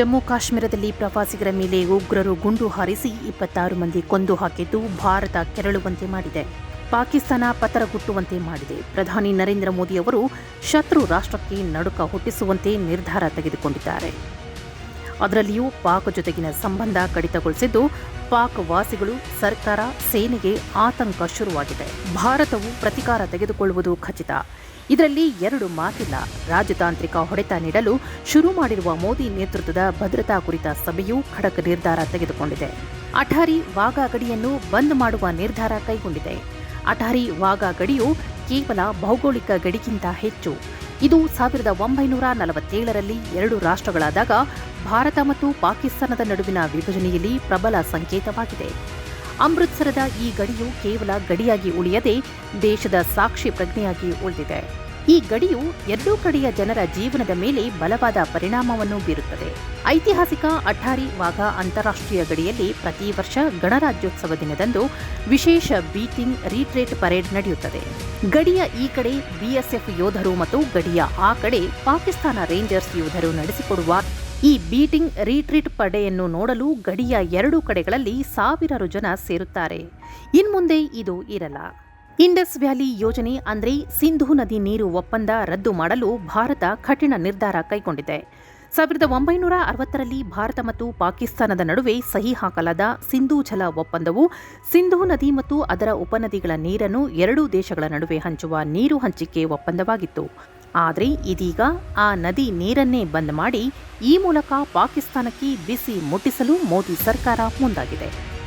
ಜಮ್ಮು ಕಾಶ್ಮೀರದಲ್ಲಿ ಪ್ರವಾಸಿಗರ ಮೇಲೆ ಉಗ್ರರು ಗುಂಡು ಹಾರಿಸಿ ಇಪ್ಪತ್ತಾರು ಮಂದಿ ಕೊಂದು ಹಾಕಿದ್ದು ಭಾರತ ಕೆರಳುವಂತೆ ಮಾಡಿದೆ. ಪಾಕಿಸ್ತಾನ ಪತರಗುಟ್ಟುವಂತೆ ಮಾಡಿದೆ. ಪ್ರಧಾನಿ ನರೇಂದ್ರ ಮೋದಿ ಅವರು ಶತ್ರು ರಾಷ್ಟ್ರಕ್ಕೆ ನಡುಕ ಹುಟ್ಟಿಸುವಂತೆ ನಿರ್ಧಾರ ತೆಗೆದುಕೊಂಡಿದ್ದಾರೆ. ಅದರಲ್ಲಿಯೂ ಪಾಕ್ ಜೊತೆಗಿನ ಸಂಬಂಧ ಕಡಿತಗೊಳಿಸಿದ್ದು, ಪಾಕ್ ವಾಸಿಗಳು ಸರ್ಕಾರ, ಸೇನೆಗೆ ಆತಂಕ ಶುರುವಾಗಿದೆ. ಭಾರತವು ಪ್ರತಿಕಾರ ತೆಗೆದುಕೊಳ್ಳುವುದು ಖಚಿತ. ಇದರಲ್ಲಿ ಎರಡು ಮಾತಿಲ್ಲ. ರಾಜತಾಂತ್ರಿಕ ಹೊಡೆತ ನೀಡಲು ಶುರು ಮಾಡಿರುವ ಮೋದಿ ನೇತೃತ್ವದ ಭದ್ರತಾ ಕುರಿತ ಸಭೆಯು ಖಡಕ್ ನಿರ್ಧಾರ ತೆಗೆದುಕೊಂಡಿದೆ. ಅಠಾರಿ ವಾಘಾ ಗಡಿಯನ್ನು ಬಂದ್ ಮಾಡುವ ನಿರ್ಧಾರ ಕೈಗೊಂಡಿದೆ. ಅಠಾರಿ ವಾಘಾ ಗಡಿಯು ಕೇವಲ ಭೌಗೋಳಿಕ ಗಡಿಗಿಂತ ಹೆಚ್ಚು. ಇದು ಸಾವಿರದ ಒಂಬೈನೂರ ನಲವತ್ತೇಳರಲ್ಲಿ ಎರಡು ರಾಷ್ಟ್ರಗಳಾದಾಗ ಭಾರತ ಮತ್ತು ಪಾಕಿಸ್ತಾನದ ನಡುವಿನ ವಿಭಜನೆಯಲ್ಲಿ ಪ್ರಬಲ ಸಂಕೇತವಾಗಿದೆ. ಅಮೃತ್ಸರದ ಈ ಗಡಿಯು ಕೇವಲ ಗಡಿಯಾಗಿ ಉಳಿಯದೆ ದೇಶದ ಸಾಕ್ಷಿ ಪ್ರಜ್ಞೆಯಾಗಿ ಉಳಿದಿದೆ. ಈ ಗಡಿಯು ಎರಡೂ ಕಡೆಯ ಜನರ ಜೀವನದ ಮೇಲೆ ಬಲವಾದ ಪರಿಣಾಮವನ್ನು ಬೀರುತ್ತದೆ. ಐತಿಹಾಸಿಕ ಅಠಾರಿ ವಾಘಾ ಅಂತಾರಾಷ್ಟ್ರೀಯ ಗಡಿಯಲ್ಲಿ ಪ್ರತಿ ವರ್ಷ ಗಣರಾಜ್ಯೋತ್ಸವ ದಿನದಂದು ವಿಶೇಷ ಬೀಟಿಂಗ್ ರೀಟ್ರೇಟ್ ಪರೇಡ್ ನಡೆಯುತ್ತದೆ. ಗಡಿಯ ಈ ಕಡೆ ಬಿಎಸ್ಎಫ್ ಯೋಧರು ಮತ್ತು ಗಡಿಯ ಆ ಕಡೆ ಪಾಕಿಸ್ತಾನ ರೇಂಜರ್ಸ್ ಯೋಧರು ನಡೆಸಿಕೊಡುವ ಈ ಬೀಟಿಂಗ್ ರಿಟ್ರೀಟ್ ಪಡೆಯನ್ನು ನೋಡಲು ಗಡಿಯ ಎರಡೂ ಕಡೆಗಳಲ್ಲಿ ಸಾವಿರಾರು ಜನ ಸೇರುತ್ತಾರೆ. ಇನ್ಮುಂದೆ ಇದು ಇರಲ್ಲ. ಇಂಡಸ್ ವ್ಯಾಲಿ ಯೋಜನೆ ಅಂದರೆ ಸಿಂಧೂ ನದಿ ನೀರು ಒಪ್ಪಂದ ರದ್ದು ಮಾಡಲು ಭಾರತ ಕಠಿಣ ನಿರ್ಧಾರ ಕೈಗೊಂಡಿದೆ. ಸಾವಿರದ ಒಂಬೈನೂರ ಅರವತ್ತರಲ್ಲಿ ಭಾರತ ಮತ್ತು ಪಾಕಿಸ್ತಾನದ ನಡುವೆ ಸಹಿ ಹಾಕಲಾದ ಸಿಂಧೂ ಜಲ ಒಪ್ಪಂದವು ಸಿಂಧೂ ನದಿ ಮತ್ತು ಅದರ ಉಪನದಿಗಳ ನೀರನ್ನು ಎರಡೂ ದೇಶಗಳ ನಡುವೆ ಹಂಚುವ ನೀರು ಹಂಚಿಕೆ ಒಪ್ಪಂದವಾಗಿತ್ತು. ಆದರೆ ಇದೀಗ ಆ ನದಿ ನೀರನ್ನೇ ಬಂದ್ ಮಾಡಿ ಈ ಮೂಲಕ ಪಾಕಿಸ್ತಾನಕ್ಕೆ ಬಿಸಿ ಮುಟ್ಟಿಸಲು ಮೋದಿ ಸರ್ಕಾರ ಮುಂದಾಗಿದೆ.